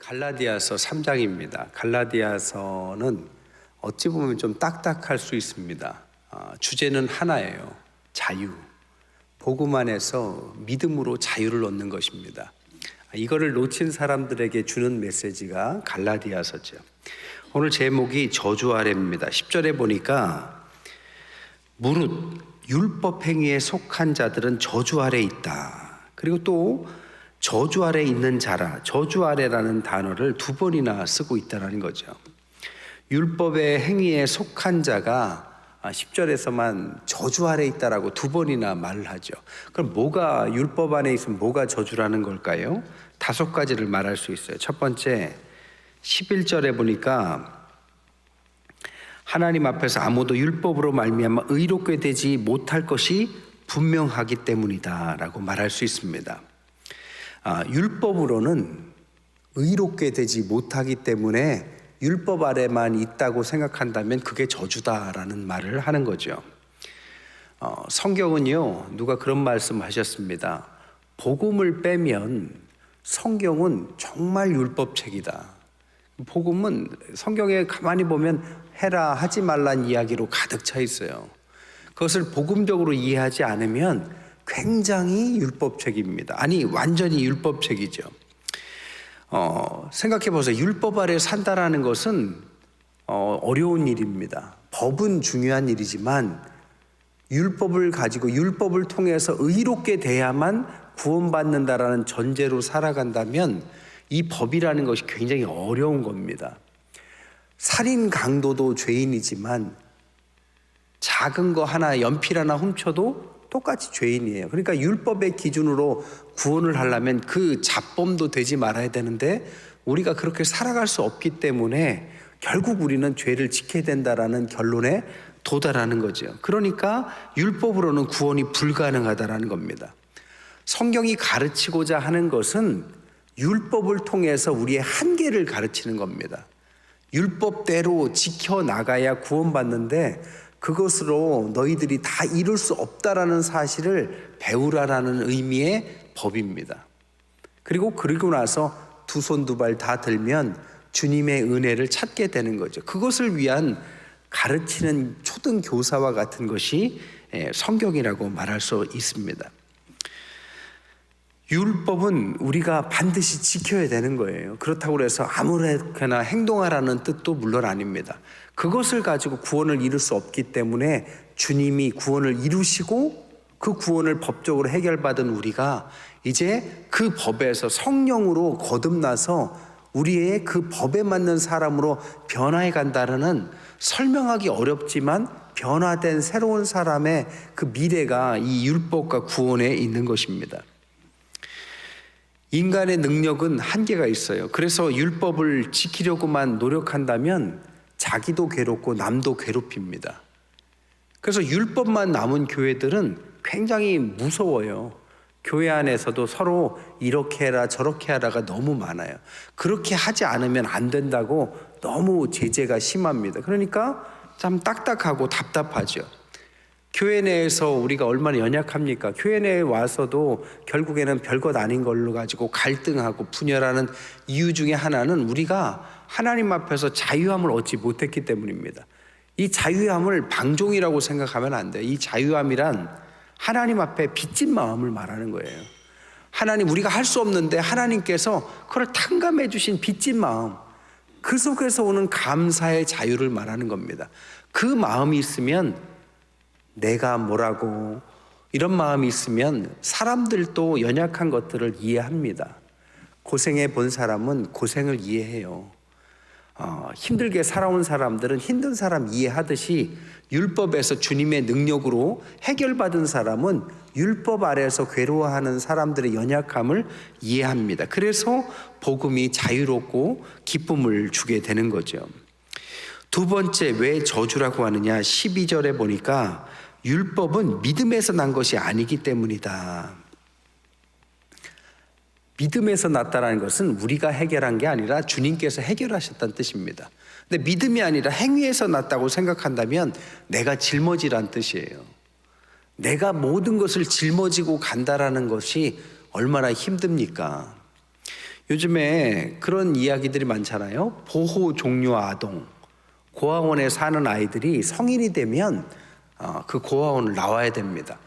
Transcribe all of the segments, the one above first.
갈라디아서 3장입니다. 갈라디아서는 어찌 보면 좀 딱딱할 수 있습니다. 아, 주제는 하나예요. 자유. 복음 안에서 믿음으로 자유를 얻는 것입니다. 아, 이거를 놓친 사람들에게 주는 메시지가 갈라디아서죠. 오늘 제목이 저주 아래입니다. 10절에 보니까 무릇 율법 행위에 속한 자들은 저주 아래 있다. 그리고 또 저주 아래 있는 자라 저주 아래라는 단어를 두 번이나 쓰고 있다는 거죠. 율법의 행위에 속한 자가 10절에서만 저주 아래 있다라고 두 번이나 말을 하죠. 그럼 뭐가 율법 안에 있으면 뭐가 저주라는 걸까요? 다섯 가지를 말할 수 있어요. 첫 번째 11절에 보니까 하나님 앞에서 아무도 율법으로 말미암아 의롭게 되지 못할 것이 분명하기 때문이다라고 말할 수 있습니다. 아, 율법으로는 의롭게 되지 못하기 때문에 율법 아래만 있다고 생각한다면 그게 저주다라는 말을 하는 거죠. 어, 성경은요 누가 그런 말씀 하셨습니다. 복음을 빼면 성경은 정말 율법책이다. 복음은 성경에 가만히 보면 해라 하지 말란 이야기로 가득 차 있어요. 그것을 복음적으로 이해하지 않으면 굉장히 율법책입니다. 아니 완전히 율법책이죠. 어, 생각해 보세요. 율법 아래 산다라는 것은 어, 어려운 일입니다. 법은 중요한 일이지만 율법을 가지고 율법을 통해서 의롭게 돼야만 구원받는다라는 전제로 살아간다면 이 법이라는 것이 굉장히 어려운 겁니다. 살인 강도도 죄인이지만 작은 거 하나 연필 하나 훔쳐도 똑같이 죄인이에요. 그러니까 율법의 기준으로 구원을 하려면 그 잡범도 되지 말아야 되는데 우리가 그렇게 살아갈 수 없기 때문에 결국 우리는 죄를 지켜야 된다라는 결론에 도달하는 거죠. 그러니까 율법으로는 구원이 불가능하다라는 겁니다. 성경이 가르치고자 하는 것은 율법을 통해서 우리의 한계를 가르치는 겁니다. 율법대로 지켜 나가야 구원받는데 그것으로 너희들이 다 이룰 수 없다라는 사실을 배우라라는 의미의 법입니다. 그리고 그리고 나서 두 손 두 발 다 들면 주님의 은혜를 찾게 되는 거죠. 그것을 위한 가르치는 초등 교사와 같은 것이 예, 성경이라고 말할 수 있습니다. 율법은 우리가 반드시 지켜야 되는 거예요. 그렇다고 해서 아무렇게나 행동하라는 뜻도 물론 아닙니다. 그것을 가지고 구원을 이룰 수 없기 때문에 주님이 구원을 이루시고 그 구원을 법적으로 해결받은 우리가 이제 그 법에서 성령으로 거듭나서 우리의 그 법에 맞는 사람으로 변화해 간다는 설명하기 어렵지만 변화된 새로운 사람의 그 미래가 이 율법과 구원에 있는 것입니다. 인간의 능력은 한계가 있어요. 그래서 율법을 지키려고만 노력한다면 자기도 괴롭고 남도 괴롭힙니다. 그래서 율법만 남은 교회들은 굉장히 무서워요. 교회 안에서도 서로 이렇게 해라 저렇게 하라가 너무 많아요. 그렇게 하지 않으면 안 된다고 너무 제재가 심합니다. 그러니까 참 딱딱하고 답답하죠. 교회 내에서 우리가 얼마나 연약합니까? 교회 내에 와서도 결국에는 별것 아닌 걸로 가지고 갈등하고 분열하는 이유 중에 하나는 우리가 하나님 앞에서 자유함을 얻지 못했기 때문입니다. 이 자유함을 방종이라고 생각하면 안 돼요. 이 자유함이란 하나님 앞에 빚진 마음을 말하는 거예요. 하나님 우리가 할 수 없는데 하나님께서 그걸 탕감해 주신 빚진 마음 그 속에서 오는 감사의 자유를 말하는 겁니다. 그 마음이 있으면 내가 뭐라고 이런 마음이 있으면 사람들도 연약한 것들을 이해합니다. 고생해 본 사람은 고생을 이해해요. 어, 힘들게 살아온 사람들은 힘든 사람 이해하듯이 율법에서 주님의 능력으로 해결받은 사람은 율법 아래에서 괴로워하는 사람들의 연약함을 이해합니다. 그래서 복음이 자유롭고 기쁨을 주게 되는 거죠. 두 번째 왜 저주라고 하느냐 12절에 보니까 율법은 믿음에서 난 것이 아니기 때문이다. 믿음에서 났다라는 것은 우리가 해결한 게 아니라 주님께서 해결하셨다는 뜻입니다. 근데 믿음이 아니라 행위에서 났다고 생각한다면 내가 짊어지란 뜻이에요. 내가 모든 것을 짊어지고 간다라는 것이 얼마나 힘듭니까? 요즘에 그런 이야기들이 많잖아요. 보호 종료 아동. 고아원에 사는 아이들이 성인이 되면 어, 그 고아원을 나와야 됩니다.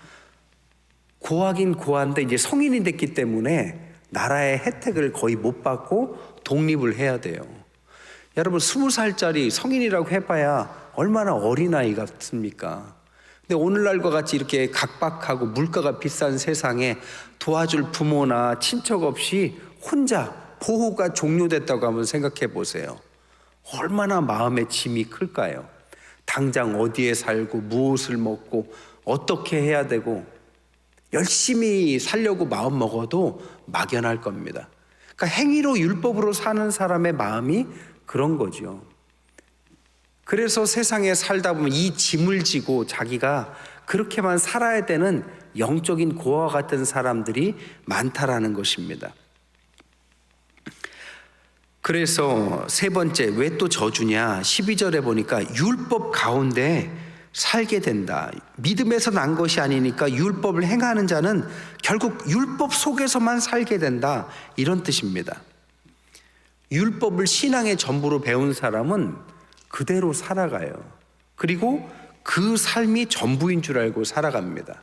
고아긴 고아인데 이제 성인이 됐기 때문에 나라의 혜택을 거의 못 받고 독립을 해야 돼요. 여러분 스무 살짜리 성인이라고 해봐야 얼마나 어린 아이 같습니까? 근데 오늘날과 같이 이렇게 각박하고 물가가 비싼 세상에 도와줄 부모나 친척 없이 혼자 보호가 종료됐다고 한번 생각해 보세요. 얼마나 마음의 짐이 클까요? 당장 어디에 살고 무엇을 먹고 어떻게 해야 되고 열심히 살려고 마음 먹어도 막연할 겁니다. 그러니까 행위로 율법으로 사는 사람의 마음이 그런 거죠. 그래서 세상에 살다 보면 이 짐을 지고 자기가 그렇게만 살아야 되는 영적인 고아 같은 사람들이 많다라는 것입니다. 그래서 세 번째 왜 또 저주냐 12절에 보니까 율법 가운데 살게 된다. 믿음에서 난 것이 아니니까 율법을 행하는 자는 결국 율법 속에서만 살게 된다. 이런 뜻입니다. 율법을 신앙의 전부로 배운 사람은 그대로 살아가요. 그리고 그 삶이 전부인 줄 알고 살아갑니다.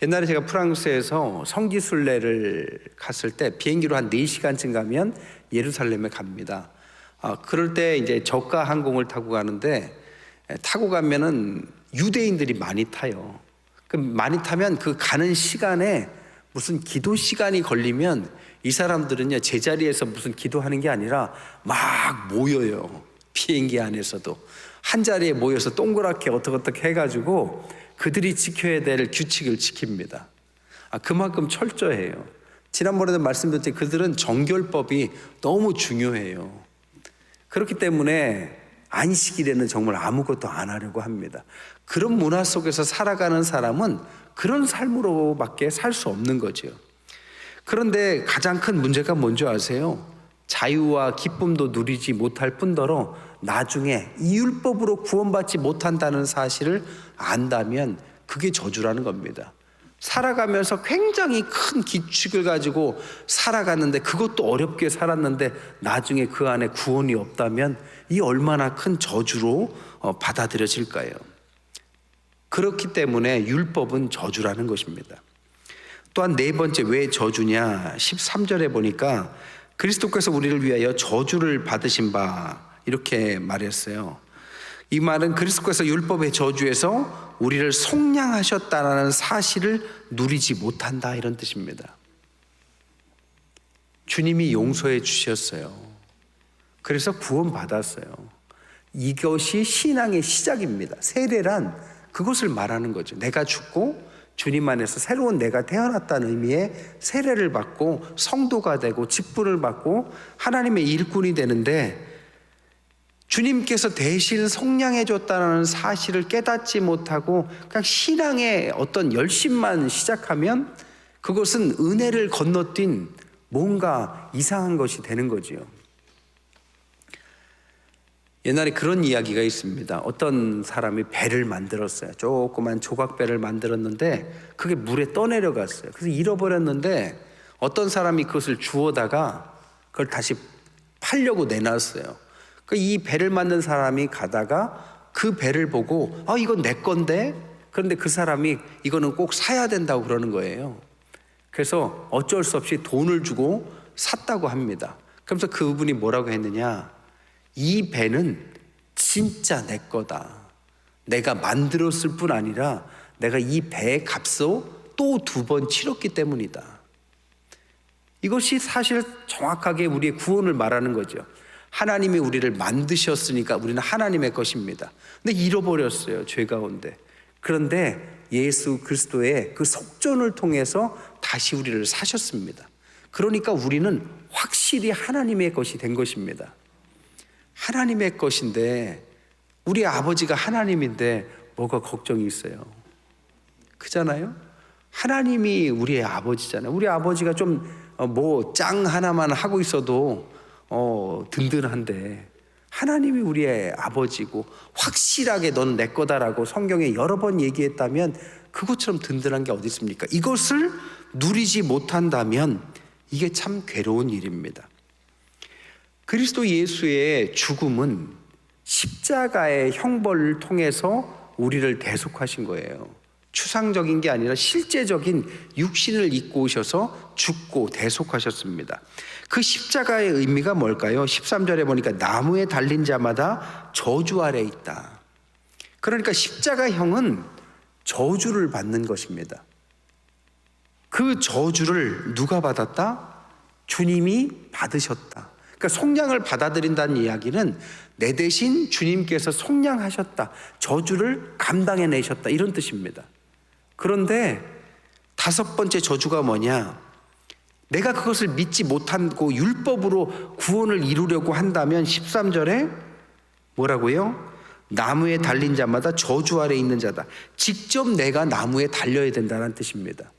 옛날에 제가 프랑스에서 성지순례를 갔을 때 비행기로 한 4시간쯤 가면 예루살렘에 갑니다. 아, 그럴 때 이제 저가 항공을 타고 가는데 에, 타고 가면은 유대인들이 많이 타요. 그 많이 타면 그 가는 시간에 무슨 기도 시간이 걸리면 이 사람들은요 제자리에서 무슨 기도하는 게 아니라 막 모여요. 비행기 안에서도 한 자리에 모여서 동그랗게 어떻게 어떻게 해가지고 그들이 지켜야 될 규칙을 지킵니다. 아, 그만큼 철저해요. 지난번에도 말씀드렸듯이 그들은 정결법이 너무 중요해요. 그렇기 때문에 안식일에는 정말 아무것도 안 하려고 합니다. 그런 문화 속에서 살아가는 사람은 그런 삶으로밖에 살 수 없는 거죠. 그런데 가장 큰 문제가 뭔지 아세요? 자유와 기쁨도 누리지 못할 뿐더러 나중에 이 율법으로 구원받지 못한다는 사실을 안다면 그게 저주라는 겁니다. 살아가면서 굉장히 큰 기축을 가지고 살아갔는데 그것도 어렵게 살았는데 나중에 그 안에 구원이 없다면 이 얼마나 큰 저주로 어, 받아들여질까요? 그렇기 때문에 율법은 저주라는 것입니다. 또한 네 번째 왜 저주냐? 13절에 보니까 그리스도께서 우리를 위하여 저주를 받으신 바 이렇게 말했어요. 이 말은 그리스도께서 율법의 저주에서 우리를 속량하셨다라는 사실을 누리지 못한다 이런 뜻입니다. 주님이 용서해 주셨어요. 그래서 구원 받았어요. 이것이 신앙의 시작입니다. 세례란 그것을 말하는 거죠. 내가 죽고 주님 안에서 새로운 내가 태어났다는 의미의 세례를 받고 성도가 되고 직분을 받고 하나님의 일꾼이 되는데 주님께서 대신 성량해 줬다는 사실을 깨닫지 못하고 그냥 신앙의 어떤 열심만 시작하면 그것은 은혜를 건너뛴 뭔가 이상한 것이 되는 거지요. 옛날에 그런 이야기가 있습니다. 어떤 사람이 배를 만들었어요. 조그만 조각배를 만들었는데 그게 물에 떠내려갔어요. 그래서 잃어버렸는데 어떤 사람이 그것을 주워다가 그걸 다시 팔려고 내놨어요. 그이 배를 만든 사람이 가다가 그 배를 보고 아 이건 내 건데 그런데 그 사람이 이거는 꼭 사야 된다고 그러는 거예요. 그래서 어쩔 수 없이 돈을 주고 샀다고 합니다. 그러면서 그분이 뭐라고 했느냐? 이 배는 진짜 내 거다. 내가 만들었을 뿐 아니라 내가 이 배의 값도 또 두 번 치렀기 때문이다. 이것이 사실 정확하게 우리의 구원을 말하는 거죠. 하나님이 우리를 만드셨으니까 우리는 하나님의 것입니다. 근데 잃어버렸어요, 죄 가운데. 그런데 예수 그리스도의 그 속전을 통해서 다시 우리를 사셨습니다. 그러니까 우리는 확실히 하나님의 것이 된 것입니다. 하나님의 것인데 우리 아버지가 하나님인데 뭐가 걱정이 있어요? 그잖아요? 하나님이 우리의 아버지잖아요. 우리 아버지가 좀 뭐 짱 하나만 하고 있어도 어 든든한데 하나님이 우리의 아버지고 확실하게 넌 내 거다라고 성경에 여러 번 얘기했다면 그것처럼 든든한 게 어디 있습니까? 이것을 누리지 못한다면 이게 참 괴로운 일입니다. 그리스도 예수의 죽음은 십자가의 형벌을 통해서 우리를 대속하신 거예요. 추상적인 게 아니라 실제적인 육신을 입고 오셔서 죽고 대속하셨습니다. 그 십자가의 의미가 뭘까요? 13절에 보니까 나무에 달린 자마다 저주 아래 있다. 그러니까 십자가형은 저주를 받는 것입니다. 그 저주를 누가 받았다? 주님이 받으셨다. 그러니까 속량을 받아들인다는 이야기는 내 대신 주님께서 속량하셨다. 저주를 감당해내셨다. 이런 뜻입니다. 그런데 다섯 번째 저주가 뭐냐? 내가 그것을 믿지 못하고 율법으로 구원을 이루려고 한다면 13절에 뭐라고요? 나무에 달린 자마다 저주 아래 있는 자다. 직접 내가 나무에 달려야 된다는 뜻입니다.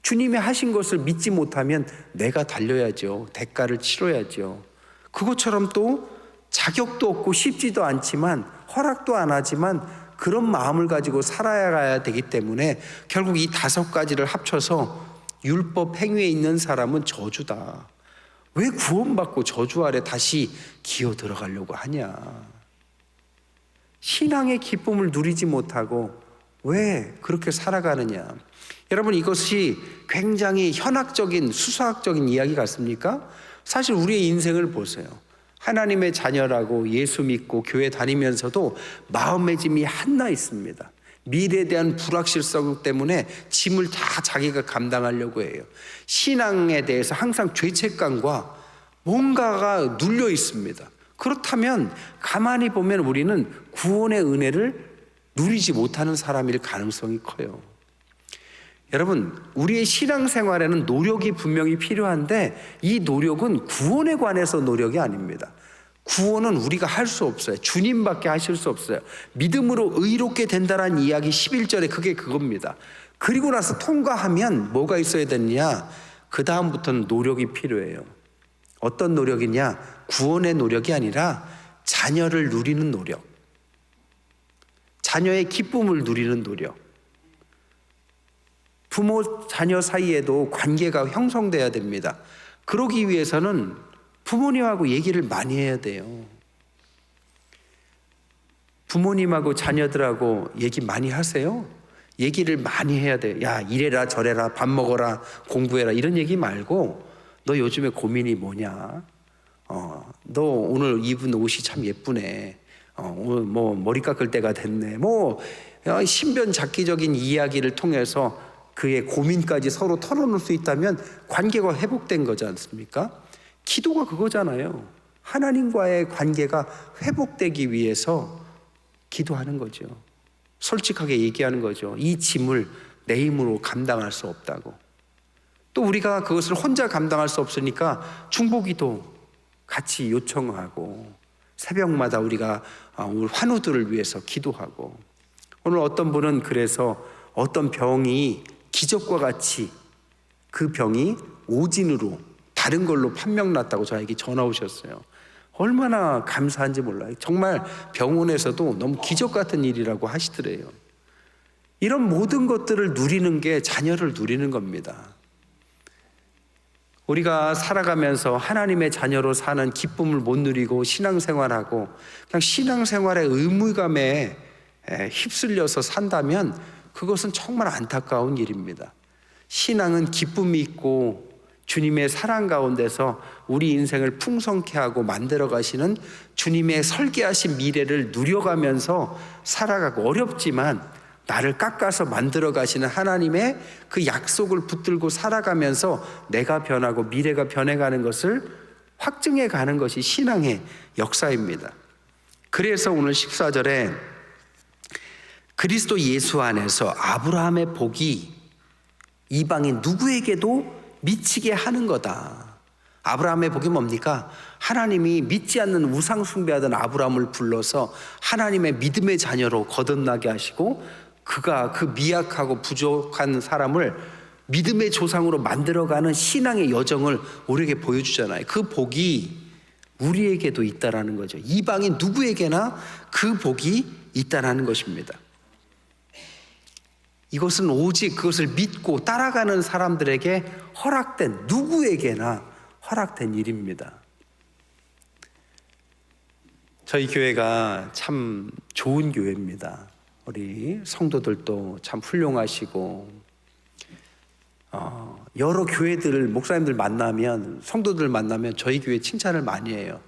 주님이 하신 것을 믿지 못하면 내가 달려야죠. 대가를 치러야죠. 그것처럼 또 자격도 없고 쉽지도 않지만 허락도 안 하지만 그런 마음을 가지고 살아야 되기 때문에 결국 이 다섯 가지를 합쳐서 율법 행위에 있는 사람은 저주다. 왜 구원받고 저주 아래 다시 기어 들어가려고 하냐? 신앙의 기쁨을 누리지 못하고 왜 그렇게 살아가느냐? 여러분 이것이 굉장히 현학적인 수사학적인 이야기 같습니까? 사실 우리의 인생을 보세요. 하나님의 자녀라고 예수 믿고 교회 다니면서도 마음의 짐이 한나 있습니다. 미래에 대한 불확실성 때문에 짐을 다 자기가 감당하려고 해요. 신앙에 대해서 항상 죄책감과 뭔가가 눌려 있습니다. 그렇다면 가만히 보면 우리는 구원의 은혜를 누리지 못하는 사람일 가능성이 커요. 여러분, 우리의 신앙생활에는 노력이 분명히 필요한데 이 노력은 구원에 관해서 노력이 아닙니다. 구원은 우리가 할 수 없어요. 주님밖에 하실 수 없어요. 믿음으로 의롭게 된다는 이야기 11절에 그게 그겁니다. 그리고 나서 통과하면 뭐가 있어야 되느냐? 그 다음부터는 노력이 필요해요. 어떤 노력이냐? 구원의 노력이 아니라 자녀를 누리는 노력. 자녀의 기쁨을 누리는 노력. 부모 자녀 사이에도 관계가 형성돼야 됩니다. 그러기 위해서는 부모님하고 얘기를 많이 해야 돼요. 부모님하고 자녀들하고 얘기 많이 하세요. 얘기를 많이 해야 돼요. 야, 이래라 저래라 밥 먹어라 공부해라 이런 얘기 말고 너 요즘에 고민이 뭐냐? 어, 너 오늘 입은 옷이 참 예쁘네. 어, 오늘 뭐 머리 깎을 때가 됐네. 뭐 어, 신변 잡기적인 이야기를 통해서 그의 고민까지 서로 털어놓을 수 있다면 관계가 회복된 거지 않습니까? 기도가 그거잖아요. 하나님과의 관계가 회복되기 위해서 기도하는 거죠. 솔직하게 얘기하는 거죠. 이 짐을 내 힘으로 감당할 수 없다고. 또 우리가 그것을 혼자 감당할 수 없으니까 중보기도 같이 요청하고 새벽마다 우리가 우리 환우들을 위해서 기도하고 오늘 어떤 분은 그래서 어떤 병이 기적과 같이 그 병이 오진으로 다른 걸로 판명 났다고 저에게 전화 오셨어요. 얼마나 감사한지 몰라요. 정말 병원에서도 너무 기적 같은 일이라고 하시더래요. 이런 모든 것들을 누리는 게 자녀를 누리는 겁니다. 우리가 살아가면서 하나님의 자녀로 사는 기쁨을 못 누리고 신앙생활하고 그냥 신앙생활의 의무감에 휩쓸려서 산다면 그것은 정말 안타까운 일입니다. 신앙은 기쁨이 있고 주님의 사랑 가운데서 우리 인생을 풍성케 하고 만들어 가시는 주님의 설계하신 미래를 누려가면서 살아가고 어렵지만 나를 깎아서 만들어 가시는 하나님의 그 약속을 붙들고 살아가면서 내가 변하고 미래가 변해가는 것을 확증해 가는 것이 신앙의 역사입니다. 그래서 오늘 14절에 그리스도 예수 안에서 아브라함의 복이 이방인 누구에게도 미치게 하는 거다. 아브라함의 복이 뭡니까? 하나님이 믿지 않는 우상 숭배하던 아브라함을 불러서 하나님의 믿음의 자녀로 거듭나게 하시고 그가 그 미약하고 부족한 사람을 믿음의 조상으로 만들어가는 신앙의 여정을 우리에게 보여주잖아요. 그 복이 우리에게도 있다라는 거죠. 이방인 누구에게나 그 복이 있다라는 것입니다. 이것은 오직 그것을 믿고 따라가는 사람들에게 허락된 누구에게나 허락된 일입니다. 저희 교회가 참 좋은 교회입니다. 우리 성도들도 참 훌륭하시고 어, 여러 교회들 목사님들 만나면 성도들 만나면 저희 교회 칭찬을 많이 해요.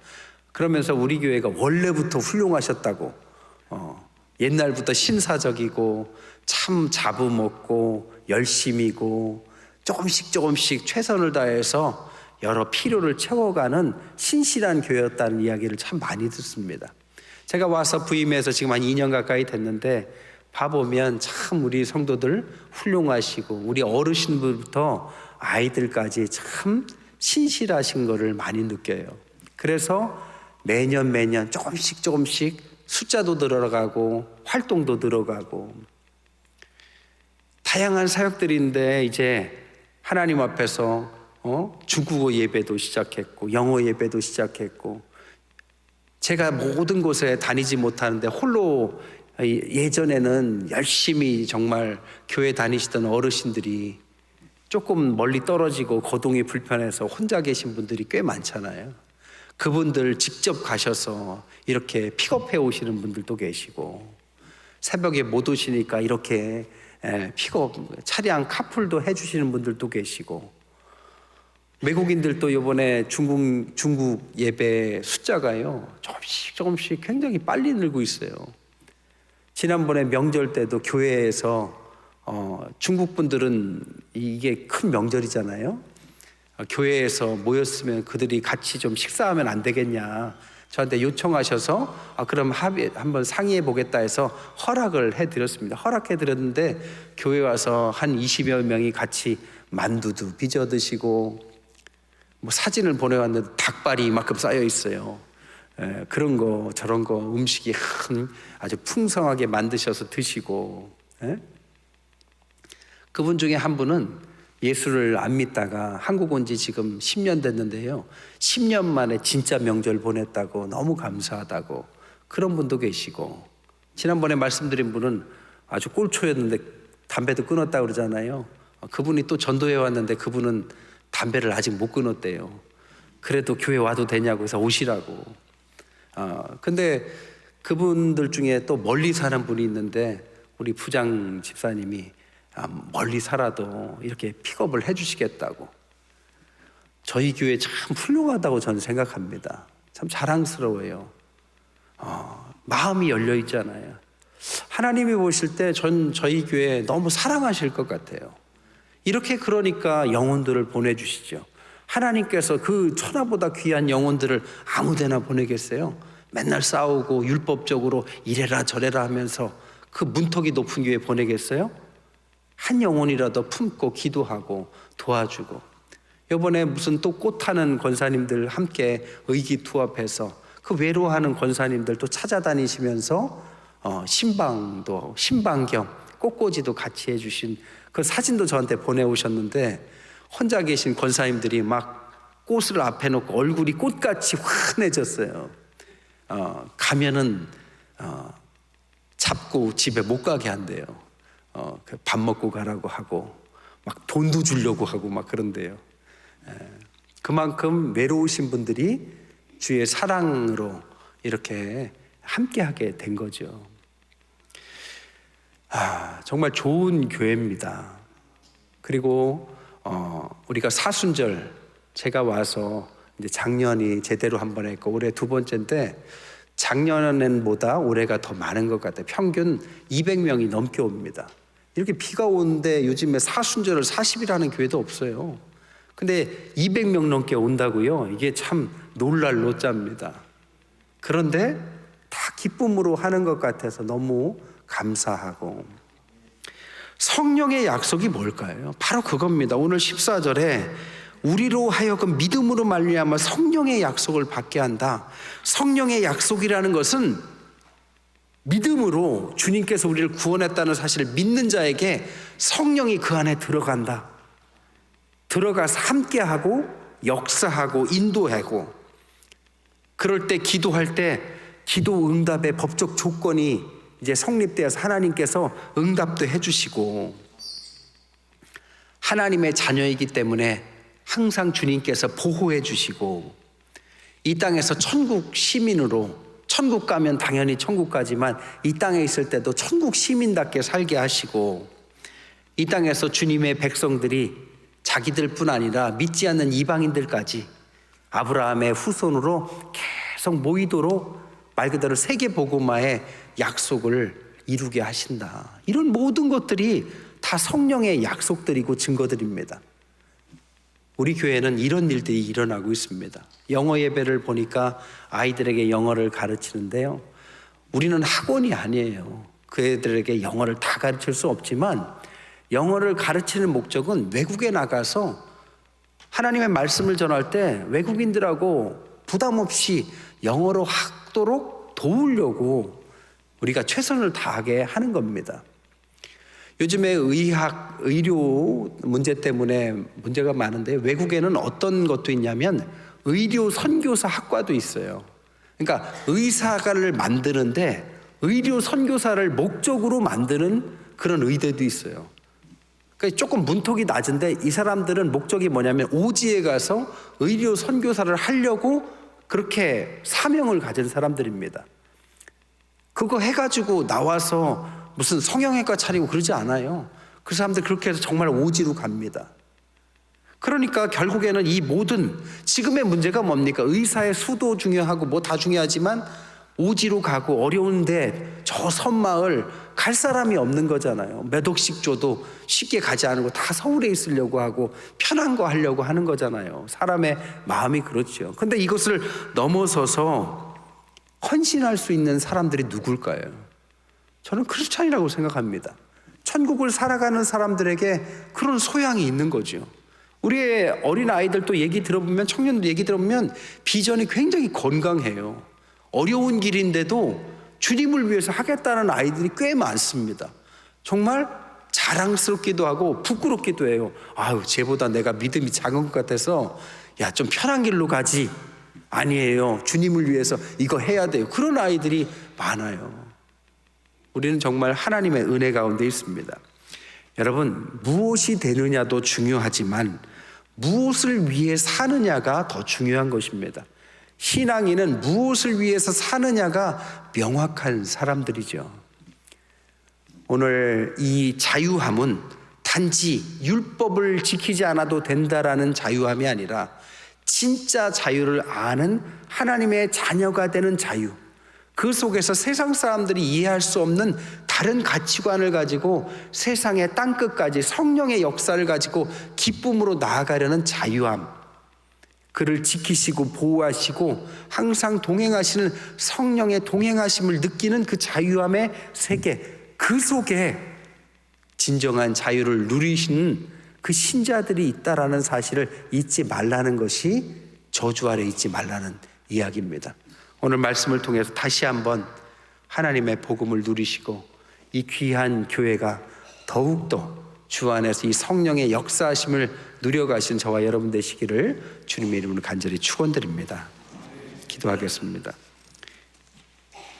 그러면서 우리 교회가 원래부터 훌륭하셨다고 어, 옛날부터 신사적이고 참 잡음 없고 열심이고 조금씩 조금씩 최선을 다해서 여러 필요를 채워가는 신실한 교회였다는 이야기를 참 많이 듣습니다. 제가 와서 부임해서 지금 한 2년 가까이 됐는데 봐보면 참 우리 성도들 훌륭하시고 우리 어르신들부터 아이들까지 참 신실하신 거를 많이 느껴요. 그래서 매년 매년 조금씩 조금씩 숫자도 늘어가고 활동도 늘어가고 다양한 사역들인데 이제 하나님 앞에서 어? 중국어 예배도 시작했고 영어 예배도 시작했고 제가 모든 곳에 다니지 못하는데 홀로 예전에는 열심히 정말 교회 다니시던 어르신들이 조금 멀리 떨어지고 거동이 불편해서 혼자 계신 분들이 꽤 많잖아요. 그분들 직접 가셔서 이렇게 픽업해 오시는 분들도 계시고 새벽에 못 오시니까 이렇게 예, 픽업 차량 카풀도 해주시는 분들도 계시고 외국인들도 이번에 중국 중국 예배 숫자가요 조금씩 조금씩 굉장히 빨리 늘고 있어요. 지난번에 명절 때도 교회에서 어, 중국 분들은 이게 큰 명절이잖아요. 어, 교회에서 모였으면 그들이 같이 좀 식사하면 안 되겠냐. 저한테 요청하셔서 아 그럼 합의 한번 상의해 보겠다 해서 허락을 해 드렸습니다. 허락해 드렸는데 교회 와서 한 20여 명이 같이 만두도 빚어 드시고 뭐 사진을 보내 왔는데 닭발이 이만큼 쌓여 있어요. 에, 그런 거 저런 거 음식이 큰 아주 풍성하게 만드셔서 드시고 에? 그분 중에 한 분은 예수를 안 믿다가 한국 온 지 지금 10년 됐는데요. 10년 만에 진짜 명절 보냈다고 너무 감사하다고 그런 분도 계시고 지난번에 말씀드린 분은 아주 꼴초였는데 담배도 끊었다 그러잖아요. 그분이 또 전도해 왔는데 그분은 담배를 아직 못 끊었대요. 그래도 교회 와도 되냐고 해서 오시라고. 어, 근데 그분들 중에 또 멀리 사는 분이 있는데 우리 부장 집사님이 아, 멀리 살아도 이렇게 픽업을 해주시겠다고. 저희 교회 참 훌륭하다고 저는 생각합니다. 참 자랑스러워요. 어, 마음이 열려 있잖아요. 하나님이 보실 때 전 저희 교회 너무 사랑하실 것 같아요. 이렇게 그러니까 영혼들을 보내주시죠. 하나님께서 그 천하보다 귀한 영혼들을 아무데나 보내겠어요? 맨날 싸우고 율법적으로 이래라 저래라 하면서 그 문턱이 높은 교회 보내겠어요? 한 영혼이라도 품고 기도하고 도와주고 이번에 무슨 또 꽃하는 권사님들 함께 의기투합해서 그 외로워하는 권사님들 또 찾아다니시면서 어, 신방도 신방경 꽃꽂이도 같이 해주신 그 사진도 저한테 보내오셨는데 혼자 계신 권사님들이 막 꽃을 앞에 놓고 얼굴이 꽃같이 환해졌어요. 어, 가면은 어, 잡고 집에 못 가게 한대요. 어, 그밥 먹고 가라고 하고 막 돈도 주려고 하고 막 그런데요. 에, 그만큼 외로우신 분들이 주의 사랑으로 이렇게 함께하게 된 거죠. 아, 정말 좋은 교회입니다. 그리고 어, 우리가 사순절 제가 와서 이제 작년이 제대로 한 번 했고 올해 두 번째인데 작년엔보다 올해가 더 많은 것 같아요. 평균 200명이 넘게 옵니다. 이렇게 비가 오는데 요즘에 사순절을 40일 하는 교회도 없어요. 근데 200명 넘게 온다고요. 이게 참 놀랄 노자입니다. 그런데 다 기쁨으로 하는 것 같아서 너무 감사하고 성령의 약속이 뭘까요? 바로 그겁니다. 오늘 14절에 우리로 하여금 믿음으로 말미암아 성령의 약속을 받게 한다. 성령의 약속이라는 것은 믿음으로 주님께서 우리를 구원했다는 사실을 믿는 자에게 성령이 그 안에 들어간다. 들어가서 함께하고 역사하고 인도하고 그럴 때 기도할 때 기도 응답의 법적 조건이 이제 성립되어서 하나님께서 응답도 해주시고 하나님의 자녀이기 때문에 항상 주님께서 보호해 주시고 이 땅에서 천국 시민으로 천국 가면 당연히 천국 가지만 이 땅에 있을 때도 천국 시민답게 살게 하시고 이 땅에서 주님의 백성들이 자기들뿐 아니라 믿지 않는 이방인들까지 아브라함의 후손으로 계속 모이도록 말 그대로 세계 복음화의 약속을 이루게 하신다. 이런 모든 것들이 다 성령의 약속들이고 증거들입니다. 우리 교회는 이런 일들이 일어나고 있습니다. 영어 예배를 보니까 아이들에게 영어를 가르치는데요. 우리는 학원이 아니에요. 그 애들에게 영어를 다 가르칠 수 없지만 영어를 가르치는 목적은 외국에 나가서 하나님의 말씀을 전할 때 외국인들하고 부담 없이 영어로 하도록 도우려고 우리가 최선을 다하게 하는 겁니다. 요즘에 의학, 의료 문제 때문에 문제가 많은데 외국에는 어떤 것도 있냐면 의료 선교사 학과도 있어요. 그러니까 의사가를 만드는데 의료 선교사를 목적으로 만드는 그런 의대도 있어요. 그러니까 조금 문턱이 낮은데 이 사람들은 목적이 뭐냐면 오지에 가서 의료 선교사를 하려고 그렇게 사명을 가진 사람들입니다. 그거 해가지고 나와서 무슨 성형외과 차리고 그러지 않아요. 그 사람들 그렇게 해서 정말 오지로 갑니다. 그러니까 결국에는 이 모든 지금의 문제가 뭡니까? 의사의 수도 중요하고 뭐 다 중요하지만 오지로 가고 어려운데 저 섬마을 갈 사람이 없는 거잖아요. 몇 억씩 줘도 쉽게 가지 않고 다 서울에 있으려고 하고 편한 거 하려고 하는 거잖아요. 사람의 마음이 그렇죠. 근데 이것을 넘어서서 헌신할 수 있는 사람들이 누굴까요? 저는 크리스찬이라고 생각합니다. 천국을 살아가는 사람들에게 그런 소양이 있는 거죠. 우리의 어린 아이들도 얘기 들어보면 청년들 얘기 들어보면 비전이 굉장히 건강해요. 어려운 길인데도 주님을 위해서 하겠다는 아이들이 꽤 많습니다. 정말 자랑스럽기도 하고 부끄럽기도 해요. 아유, 쟤보다 내가 믿음이 작은 것 같아서 야, 좀 편한 길로 가지. 아니에요. 주님을 위해서 이거 해야 돼요. 그런 아이들이 많아요. 우리는 정말 하나님의 은혜 가운데 있습니다. 여러분, 무엇이 되느냐도 중요하지만 무엇을 위해 사느냐가 더 중요한 것입니다. 신앙인은 무엇을 위해서 사느냐가 명확한 사람들이죠. 오늘 이 자유함은 단지 율법을 지키지 않아도 된다라는 자유함이 아니라 진짜 자유를 아는 하나님의 자녀가 되는 자유. 그 속에서 세상 사람들이 이해할 수 없는 다른 가치관을 가지고 세상의 땅끝까지 성령의 역사를 가지고 기쁨으로 나아가려는 자유함. 그를 지키시고 보호하시고 항상 동행하시는 성령의 동행하심을 느끼는 그 자유함의 세계. 그 속에 진정한 자유를 누리시는 그 신자들이 있다라는 사실을 잊지 말라는 것이 저주 아래 있지 말라는 이야기입니다. 오늘 말씀을 통해서 다시 한번 하나님의 복음을 누리시고 이 귀한 교회가 더욱더 주 안에서 이 성령의 역사하심을 누려가신 저와 여러분 되시기를 주님의 이름으로 간절히 축원드립니다. 기도하겠습니다.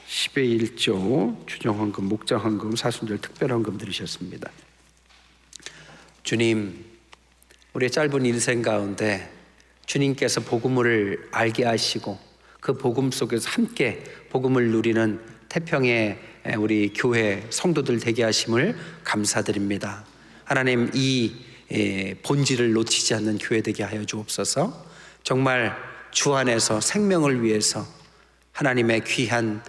10의 1조 주정헌금, 목장헌금, 사순절 특별헌금 들으셨습니다. 주님, 우리의 짧은 인생 가운데 주님께서 복음을 알게 하시고 그 복음 속에서 함께 복음을 누리는 태평의 우리 교회 성도들 되게 하심을 감사드립니다. 하나님 이 본질을 놓치지 않는 교회 되게 하여 주옵소서. 정말 주 안에서 생명을 위해서 하나님의 귀한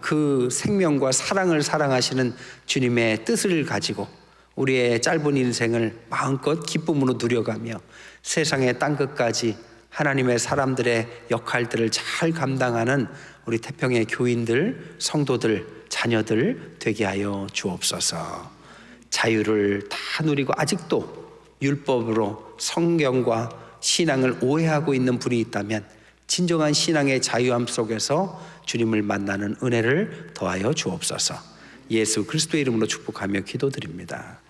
그 생명과 사랑을 사랑하시는 주님의 뜻을 가지고 우리의 짧은 인생을 마음껏 기쁨으로 누려가며 세상의 땅 끝까지 하나님의 사람들의 역할들을 잘 감당하는 우리 태평의 교인들, 성도들, 자녀들 되게 하여 주옵소서. 자유를 다 누리고 아직도 율법으로 성경과 신앙을 오해하고 있는 분이 있다면 진정한 신앙의 자유함 속에서 주님을 만나는 은혜를 더하여 주옵소서. 예수 그리스도의 이름으로 축복하며 기도드립니다.